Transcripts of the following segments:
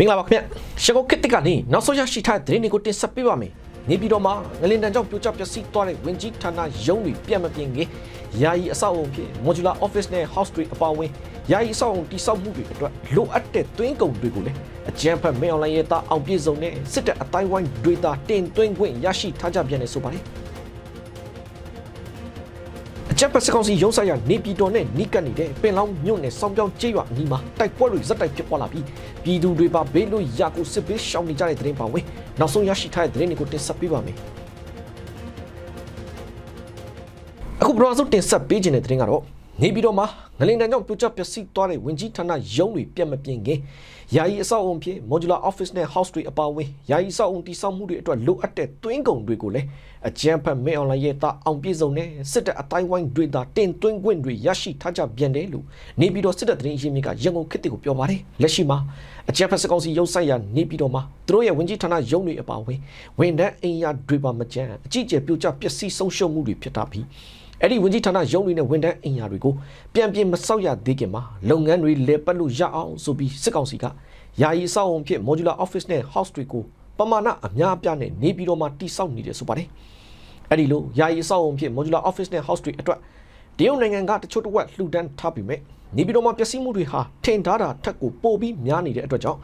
မင်္ဂလာပါခင်ဗျရှကုတ်ခစ်တစ်ကနေနောက်ဆုံးရရှိထားတဲ့သတင်းတွေကိုတင်ဆက်ပေးပါမယ်နေပြည်တော်မှာငလင်တန်ကြောင့်ပြိုကျပျက်စီးသွားတဲ့ဝင်ကြီးဌာနရုံးတွေပြန်မပြင်ခင်ယာယီအဆောက်အုံဖြစ် modular office နဲ့ house တွေအပါအဝင်ယာယီအဆောက်အုံတိစောက်မှုတွေအတွက်လိုအပ်တဲ့သွင်းကုန်တွေကိုလည်းအကြံဖတ်မင်းအွန်လိုင်းရဲ့တာအောင်ပြည့်စုံတဲ့စစ်တပ်အတိုင်းဝိုင်းတွေတာတင်သွင်းခွင့်ရရှိထားကြပြန်တယ်ဆိုပါတယ် အကြပ်ပတ်စကောင်စီရုံးဆိုင်ရာနေပြည်တော်နဲ့နီးကပ်နေတဲ့ပင်လောင်းမြို့နယ်စောင်းပြောင်းကျေးရွာအနီးမှာတိုက်ပွဲတွေဇက်တိုက်ဖြစ်ပေါ်လာပြီးပြည်သူတွေပါဘေးလွတ်ရာကိုစစ်ဘေးရှောင်နေကြတဲ့တဲ့ရင်ပါဝင်နောက်ဆုံးရရှိထားတဲ့တဲ့ရင်တွေကိုတင်ဆက်ပေးပါမယ်အခုပထမဆုံးတင်ဆက်ပေးခြင်းတဲ့တဲ့ရင်ကတော့ နေပြည်တော်မှာငလင်တန်ကြောင့်ပြိုကျပျက်စီးသွားတဲ့ဝင်ကြီးဌာနရုံးတွေပြန်မပြင်ခင်ယာယီအဆောက်အုံဖြစ် modular office နဲ့ house တွေအပါအဝင်ယာယီအဆောက်အုံတည်ဆောက်မှုတွေအတွက်လိုအပ်တဲ့သွင်းကုန်တွေကိုလည်းအကြံဖတ်မဲအွန်လိုင်းရဲ့တာအောင်ပြည့်စုံတဲ့စစ်တပ်အတိုင်းဝိုင်းတွေသာတင်သွင်းခွင့်တွေရရှိထားကြပြန်တယ်လို့နေပြည်တော်စစ်တပ်သတင်းရင်းမြစ်ကရန်ကုန်ခေတ်ကိုပြောပါတယ်လက်ရှိမှာအကြံဖတ်စကောင်စီရုံးဆိုင်ရာနေပြည်တော်မှာသူတို့ရဲ့ဝင်ကြီးဌာနရုံးတွေအပါအဝင်ဝန်ထမ်းအင်ယာတွေပါမကြမ်းအကြီးအကျယ်ပြိုကျပျက်စီးဆုံးရှုံးမှုတွေဖြစ်တာပြီး အဲ့ဒီဝင်ကြီးဌာနရုံးတွေနဲ့ဝန်ထမ်းအင်ယာတွေကိုပြန်ပြင်မဆောက်ရသေးခင်မှာလုပ်ငန်းတွေလဲပတ်လို့ရအောင်ဆိုပြီးစစ်ကောင်စီကယာယီစောက်အောင်ဖြစ် modular office နဲ့ house တွေကိုပမာဏအများအပြားနဲ့နေပြည်တော်မှာတိစောက်နေတယ်ဆိုပါတယ်အဲ့ဒီလိုယာယီစောက်အောင်ဖြစ် modular office နဲ့ house တွေအတွက်တရုတ်နိုင်ငံကတချို့တစ်ဝက်လှူဒန်းထားပြီးမြဲနေပြည်တော်မှာပျက်စီးမှုတွေဟာထင်ထားတာထက်ကိုပိုပြီးများနေတဲ့အတွက်ကြောင့်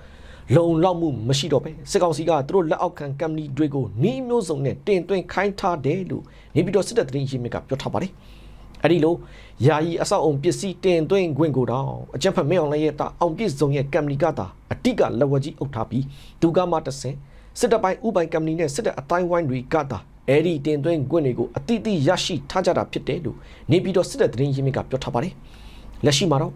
လုံလောက်မှုမရှိတော့ပဲစစ်ကောင်စီကသူတို့လက်အောက်ခံကမ္ပဏီတွေကိုနှီးမျိုးစုံနဲ့တင်သွင်းခိုင်းထားတယ်လို့နေပြည်တော်စစ်တပ်သတင်းရင်းမြစ်ကပြောထားပါတယ်အဲ့ဒီလိုယာယီအဆောက်အုံပစ္စည်းတင်သွင်းခွင့်ကိုတော့အကြံဖတ်မင်းအောင်လည်းရဲ့တာအောင်ပြည့်စုံရဲ့ကမ္ပဏီကတာအတိကလက်ဝက်ကြီးအုပ်ထားပြီးဒုကမှတဆင်စစ်တပ်ပိုင်းဥပိုင်ကမ္ပဏီနဲ့စစ်တပ်အတိုင်းဝိုင်းတွေကတာအဲ့ဒီတင်သွင်းခွင့်တွေကိုအတိအသီးရရှိထားကြတာဖြစ်တယ်လို့နေပြည်တော်စစ်တပ်သတင်းရင်းမြစ်ကပြောထားပါတယ်လက်ရှိမှာတော့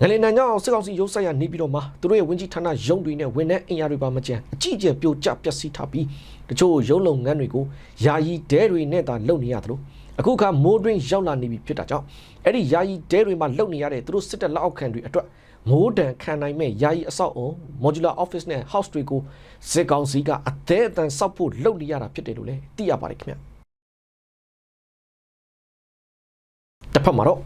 ငလင်နန်ကြောင့်စစ်ကောင်စီရုံးဆိုင်ရာနေပြည်တော်မှာသူတို့ရဲ့ဝင်ကြီးဌာနရုံးတွေနဲ့ဝန်ထမ်းအင်အားတွေပါမကျန်အကြီးအကျယ်ပြိုကျပျက်စီးထားပြီးတချို့ရုံးလုပ်ငန်းတွေကိုယာယီဒဲတွေနဲ့သာလုပ်နေရတယ်လို့အခုခါမိုးတွင်းရောက်လာနေပြီဖြစ်တာကြောင့်အဲ့ဒီယာယီဒဲတွေမှာလုပ်နေရတဲ့သူတို့စစ်တပ်လက်အောက်ခံတွေအတွက်မိုးတံခံနိုင်မဲ့ယာယီအဆောက်အုံ modular office နဲ့ house တွေကိုစစ်ကောင်စီကအသေးအတန်စောက်ဖို့လုပ်နေရတာဖြစ်တယ်လို့လည်းသိရပါတယ်ခင်ဗျတစ်ဖက်မှာတော့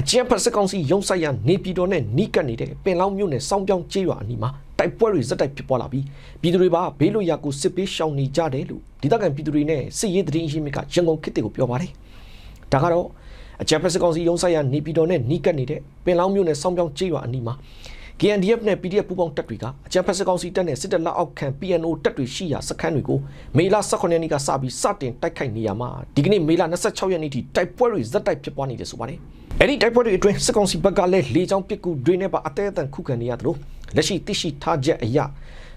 အကျဉ်းဖက်စစ်ကောင်စီရုံးဆိုင်ရာနေပြည်တော်နဲ့နီးကပ်နေတဲ့ပင်လောင်းမြို့နယ်စောင်းပြောင်းကျေးရွာအနီးမှာတိုက်ပွဲတွေဇက်တိုက်ဖြစ်ပေါ်လာပြီးပြည်သူတွေပါဘေးလွတ်ရာကိုစစ်ပေးရှောင်နေကြတယ်လို့ဒေသခံပြည်သူတွေနဲ့စစ်ရေးသတင်းရင်းမြစ်ကရန်ကုန်ခေတ်တွေကိုပြောပါတယ်။ဒါကတော့အကြံဖက်စစ်ကောင်စီရုံးဆိုင်ရာနေပြည်တော်နဲ့နီးကပ်နေတဲ့ပင်လောင်းမြို့နယ်စောင်းပြောင်းကျေးရွာအနီးမှာ KNDF နဲ့ PDF ပူးပေါင်းတပ်တွေကအကြံဖက်စစ်ကောင်စီတပ်နဲ့စစ်တပ်လက်အောက်ခံ PNO တပ်တွေရှိရာစခန်းတွေကိုမေလ18ရက်နေ့ကစပြီးစတင်တိုက်ခိုက်နေရမှာဒီကနေ့မေလ26ရက်နေ့ထိတိုက်ပွဲတွေဇက်တိုက်ဖြစ်ပွားနေတယ်ဆိုပါတယ်။ အဲ့ဒီတိုက်ပွဲတွေအတွင်းစစ်ကောင်စီဘက်ကလည်းလေကြောင်းပစ်ကူတွေနဲ့ပါအသေးအတန်ခုခံနေရတယ်လို့လက်ရှိသိရှိထားချက်အရ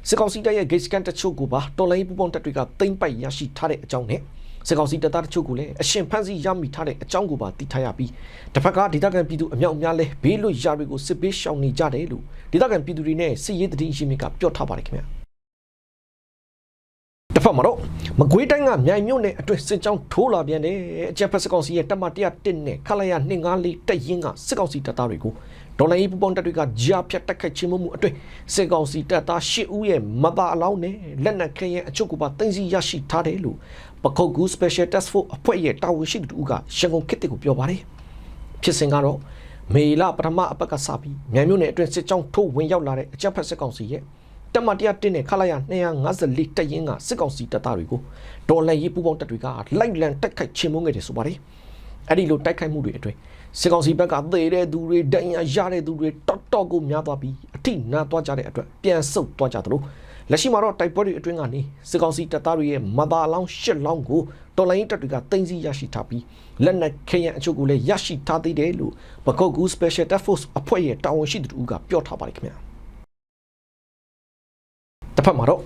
စစ်ကောင်စီတပ်ရဲ့ gate scan တချို့ကိုပါတော်လိုင်းပူးပေါင်းတပ်တွေကတိမ့်ပိုက်ရရှိထားတဲ့အကြောင်းနဲ့စစ်ကောင်စီတပ်သားတချို့ကိုလည်းအရှင်ဖမ်းဆီးရမိထားတဲ့အကြောင်းကိုပါသိထားရပြီးတစ်ဖက်ကဒေသခံပြည်သူအမြောက်အများလဲဘေးလွတ်ရာတွေကိုစစ်ပေးရှောင်နေကြတယ်လို့ဒေသခံပြည်သူတွေနဲ့စစ်ရေးတည်င်းရှင်းမြစ်ကပြောထားပါတယ်ခင်ဗျာတစ် ဖက်မှာတော့မကွေးတိုင်းကမြိုင်မြို့နယ်အတွင်းစစ်ကြောင်းထိုးလာပြန်တယ်အကြက်ဖက်စစ်ကောင်စီရဲ့တပ်မ101နဲ့ခလာရ254တပ်ရင်းကစစ်ကောင်စီတပ်သားတွေကိုဒေါ်လာရေးပူပေါင်းတပ်တွေကကြားဖြတ်တက်ခိုက်ခြင်းမှုအတွင်းစစ်ကောင်စီတပ်သား10ဦးရဲ့မသားအလောင်းနဲ့လက်နက်ခဲယံအချုပ်ကိုပါတင်စီရရှိထားတယ်လို့ပခုတ်ကူ Special Task Force အဖွဲ့ရဲ့တာဝန်ရှိသူကရန်ကုန်ခေတ်ကိုပြောပါတယ်ဖြစ်စဉ်ကတော့မေလပထမအပတ်ကစပြီးမြိုင်မြို့နယ်အတွင်းစစ်ကြောင်းထိုးဝင်ရောက်လာတဲ့အကြက်ဖက်စစ်ကောင်စီရဲ့ တမတရားတင်းနဲ့ခလာရ254တက်ရင်ကစစ်ကောင်စီတပ်သားတွေကိုဒေါ်လာရေးပူပေါင်းတပ်တွေကလိုက်လံတက်ခိုက်ခြင်းမုန်းခဲ့တယ်ဆိုပါတယ်အဲ့ဒီလိုတိုက်ခိုက်မှုတွေအတွင်းစစ်ကောင်စီဘက်ကသေတဲ့သူတွေဒဏ်ရာရတဲ့သူတွေတော်တော်ကိုများသွားပြီးအထိနာသွားကြတဲ့အတွက်ပြန်ဆုတ်သွားကြသလိုလက်ရှိမှာတော့တိုက်ပွဲတွေအတွင်းကနေစစ်ကောင်စီတပ်သားတွေရဲ့မသာလောင်းရှစ်လောင်းကိုတော်လိုင်းတပ်တွေကတင်စီရရှိထားပြီးလက်နက်ခဲယံအချို့ကိုလည်းရရှိထားသေးတယ်လို့ပကုတ်ကူ Special Task Force အဖွဲ့ရဲ့တာဝန်ရှိသူကပြောထားပါတယ်ခင်ဗျာ တစ်ဖက်မှာတော့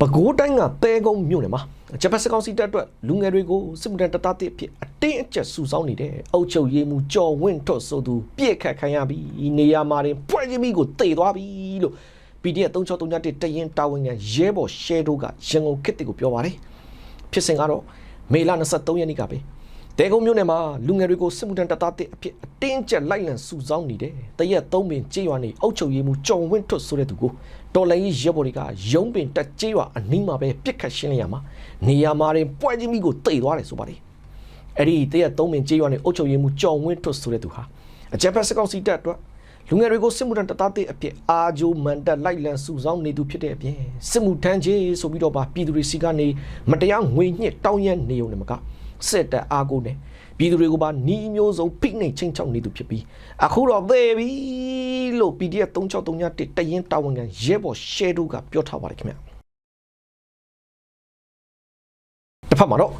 ပဲခူးတိုင်းကတဲကုန်းမြို့နယ်မှာဂျပန်စစ်ကောင်စီတပ်အတွက်လူငယ်တွေကိုစစ်မှုထမ်းတပ်သားတစ်ဖြစ်အတင်းအကျပ်စုဆောင်းနေတဲ့အုပ်ချုပ်ရေးမှူးကြော်ဝင်းထွတ်ဆိုသူပြည့်ခတ်ခံရပြီးနေရာမှာတင်ပွဲချင်းမီကိုတေသွားပြီလို့ PDF 3631တရင်တာဝန်ခံရဲဘော်ရှဲတို့ကရန်ကုန်ခေတ်ကိုပြောပါတယ်ဖြစ်စဉ်ကတော့မေလ23ရက်နေ့ကပဲ တဲကုန်းမြို့နယ်မှာလူငယ်တွေကိုစစ်မှုထမ်းတပ်သားတစ်အဖြစ်အတင်းကျပ်လိုက်လံစုဆောင်းနေတယ်တရက်သုံးပင်ကြေးရွာနေအုပ်ချုပ်ရေးမှူးကြော်ဝင်းထွတ်ဆိုတဲ့သူကိုတော်လိုင်းရဲဘော်တွေကရုံးပင်တက်ကြေးရွာအနီးမှာပဲပြစ်ခတ်ရှင်းလင်းရမှာနေရာမှာတင်ပွဲချင်းမီကိုတိတ်သွားတယ်ဆိုပါတယ်အဲ့ဒီတရက်သုံးပင်ကြေးရွာနေအုပ်ချုပ်ရေးမှူးကြော်ဝင်းထွတ်ဆိုတဲ့သူဟာအကြံဖက်စစ်ကောင်စီတပ်အတွက်လူငယ်တွေကိုစစ်မှုထမ်းတပ်သားသစ်အဖြစ်အာဂျိုမန်တက်လိုက်လံစုဆောင်းနေသူဖြစ်တဲ့အပြင်စစ်မှုထမ်းကြီးဆိုပြီးတော့ပါပြည်သူတွေစီကနေမတရားငွေညှစ်တောင်းရနေုံနဲ့မက စစ်တပ်အားကိုနဲ့ပြည်သူတွေကိုပါနီးမျိုးစုံဖိနှိပ်ချင်းချောက်နေသူဖြစ်ပြီးအခုတော့သေပြီလို့ PDF 3631တရင်တာဝန်ခံရဲဘော်ရှဲတို့ကပြောထားပါတယ်ခင်ဗျာတစ်ဖက်မှာတော့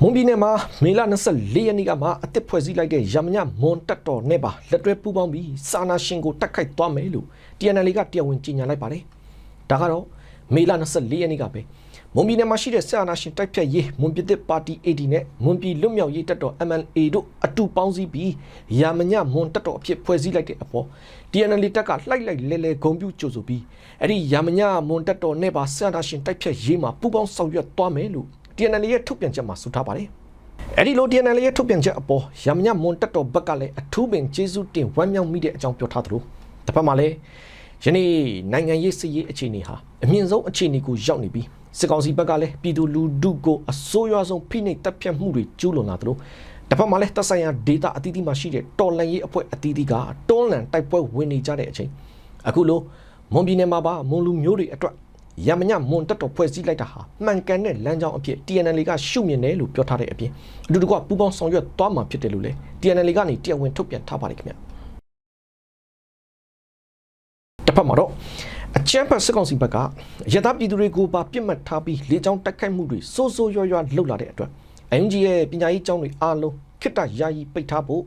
မွန်ပြည်နယ်မှာမေလ24ရက်နေ့ကမှအသစ်ဖွဲ့စည်းလိုက်တဲ့ရမညမွန်တက်တော်နဲ့ပါလက်တွဲပူးပေါင်းပြီးစာနာရှင်ကိုတက်ခိုက်သွားမယ်လို့ TNL ကတရားဝင်ကြေညာလိုက်ပါတယ်။ဒါကတော့မေလ24ရက်နေ့ကပဲ မွန်ပြည်နယ်မှာရှိတဲ့စာနာရှင်တိုက်ဖြတ်ရေးမွန်ပြည်သစ်ပါတီ AD နဲ့မွန်ပြည်လွတ်မြောက်ရေးတက်တော် MLA တို့အတူပေါင်းစည်းပြီးရမညမွန်တက်တော်အဖြစ်ဖွဲ့စည်းလိုက်တဲ့အပေါ် TNL တက်ကလှိုက်လိုက်လဲလဲဂုံပြူကြိုဆိုပြီးအဲ့ဒီရမညမွန်တက်တော်နဲ့ပါစာနာရှင်တိုက်ဖြတ်ရေးမှာပူးပေါင်းဆောင်ရွက်သွားမယ်လို့ TNL ရဲ့ထုတ်ပြန်ချက်မှာဆိုထားပါတယ်။အဲ့ဒီလို TNL ရဲ့ထုတ်ပြန်ချက်အပေါ်ရမညမွန်တက်တော်ဘက်ကလည်းအထူးပင်ကျေးဇူးတင်ဝမ်းမြောက်မိတဲ့အကြောင်းပြောထားသလိုတစ်ဖက်မှာလည်းယနေ့နိုင်ငံရေးစစ်ရေးအခြေအနေဟာအမြင့်ဆုံးအခြေအနေကိုရောက်နေပြီး စစ်ကောင်စီဘက်ကလည်းပြည်သူလူထုကိုအစိုးရဆုံးဖိနှိပ်တပ်ဖြတ်မှုတွေကျူးလွန်လာသလိုတစ်ဖက်မှာလည်းတပ်ဆိုင်ရာဒေတာအသီးသီးမှာရှိတဲ့တော်လန်ရေးအဖွဲ့အသီးသီးကတွန်းလှန်တိုက်ပွဲဝင်နေကြတဲ့အချိန်အခုလိုမွန်ပြည်နယ်မှာပါမွန်လူမျိုးတွေအတွက်ရမညမွန်တက်တော်ဖွဲ့စည်းလိုက်တာဟာမှန်ကန်တဲ့လမ်းကြောင်းအဖြစ် TNL ကရှုမြင်တယ်လို့ပြောထားတဲ့အပြင်အတူတကွပူးပေါင်းဆောင်ရွက်သွားမှာဖြစ်တယ်လို့လည်း TNL ကနေတရားဝင်ထုတ်ပြန်ထားပါတယ်ခင်ဗျတစ်ဖက်မှာတော့ အချမ်းဖတ်စစ်ကောင်စီဘက်ကရသပြည်သူတွေကိုပါပြစ်မှတ်ထားပြီးလေကြောင်းတိုက်ခိုက်မှုတွေစိုးစိုးရွားရွားလှုပ်လာတဲ့အတွက် NG ရဲ့ပညာရေးကျောင်းတွေအားလုံးခိတ္တယာယီပိတ်ထားဖို့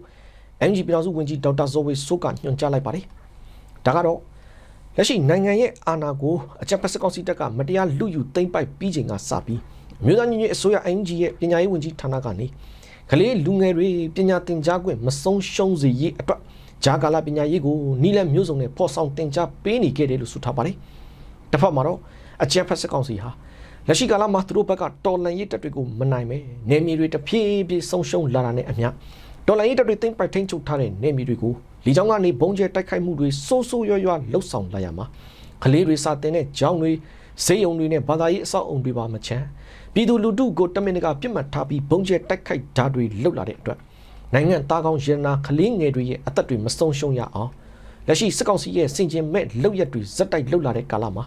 NG ပြည်တော်စုဝန်ကြီးဒေါက်တာဇော်ဝေဆိုးကညွှန်ကြားလိုက်ပါတယ်ဒါကတော့လက်ရှိနိုင်ငံရဲ့အာဏာကိုအကြံဖက်စစ်ကောင်စီတပ်ကမတရားလူယူသိမ်းပိုက်ပြီးချိန်ကစပြီးအမျိုးသားညီညွတ်ရေးအစိုးရ NG ရဲ့ပညာရေးဝန်ကြီးဌာနကနေကလေးလူငယ်တွေပညာသင်ကြားခွင့်မဆုံးရှုံးစေရေးအတွက် ဂျာကာလာပညာရေးကိုနီးလန်းမျိုးစုံနဲ့ဖော်ဆောင်တင် जा ပေးနေခဲ့တယ်လို့ဆိုထားပါတယ်။တစ်ဖက်မှာတော့အကြံဖက်စစ်ကောင်စီဟာလက်ရှိကာလမှာသူတို့ဘက်ကတော်လန်ရေးတပ်တွေကိုမနိုင်ပဲနေမြေတွေတဖြည်းဖြည်းဆုံးရှုံးလာတာနဲ့အမျှတော်လန်ရေးတပ်တွေသိမ်းပိုက်ထိန်းချုပ်ထားတဲ့နေမြေတွေကိုလီချောင်းကနေဘုံကျဲတိုက်ခိုက်မှုတွေစိုးစိုးရွားရွားလှုပ်ဆောင်လာရမှာကလေးတွေစာတင်တဲ့ကျောင်းတွေဈေးရုံတွေနဲ့ဘာသာရေးအဆောက်အုံတွေပါမချမ်းပြည်သူလူထုကိုတမင်တကာပြစ်မှတ်ထားပြီးဘုံကျဲတိုက်ခိုက်ဓာတ်တွေလှုပ်လာတဲ့အတွက် နိုင်ငံသားကောင်းရန်နာကလေးငယ်တွေရဲ့အသက်တွေမဆုံးရှုံးရအောင်လက်ရှိစစ်ကောင်စီရဲ့စင်ကျင်မဲ့လှုပ်ရက်တွေဇက်တိုက်လှုပ်လာတဲ့ကာလမှာ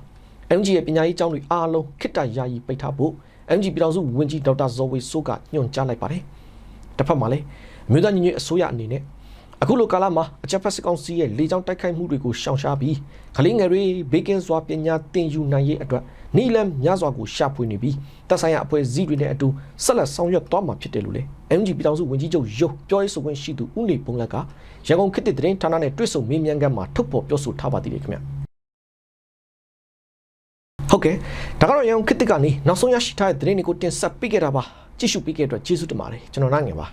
MG ရဲ့ပညာရေးကျောင်းတွေအားလုံးခိတ္တယာယီပိတ်ထားဖို့ MG ပြည်တော်စုဝန်ကြီးဒေါက်တာဇော်ဝေဆိုးကညွှန်ကြားလိုက်ပါတယ်။တစ်ဖက်မှာလည်းအမျိုးသားညီညွတ်ရေးအစိုးရအနေနဲ့အခုလိုကာလမှာအချက်ဖက်စစ်ကောင်စီရဲ့လေကြောင်းတိုက်ခိုက်မှုတွေကိုရှောင်ရှားပြီးကလေးငယ်တွေဘေးကင်းစွာပညာသင်ယူနိုင်ရေးအတွက် နီလန်များစွာကိုရှာဖွေနေပြီးတပ်ဆိုင်ရာအဖွဲ့အစည်းတွေနဲ့အတူဆက်လက်ဆောင်ရွက်သွားမှာဖြစ်တယ်လို့လည်း MG ပြည်တော်စုဝန်ကြီးချုပ်ရုပ်ပြောရေးဆိုခွင့်ရှိသူဦးနေပုံလက်ကရန်ကုန်ခေတ်သစ်သတင်းဌာနနဲ့တွေ့ဆုံမေးမြန်းခန်းမှာထုတ်ဖော်ပြောဆိုထားပါသေးတယ်ခင်ဗျာဟုတ်ကဲ့ဒါကတော့ရန်ကုန်ခေတ်သစ်ကနေနောက်ဆုံးရရှိထားတဲ့သတင်းတွေကိုတင်ဆက်ပေးခဲ့တာပါကြည့်ရှုပေးခဲ့တဲ့အတွက်ကျေးဇူးတင်ပါတယ်ကျွန်တော်နိုင်ငယ်ပါ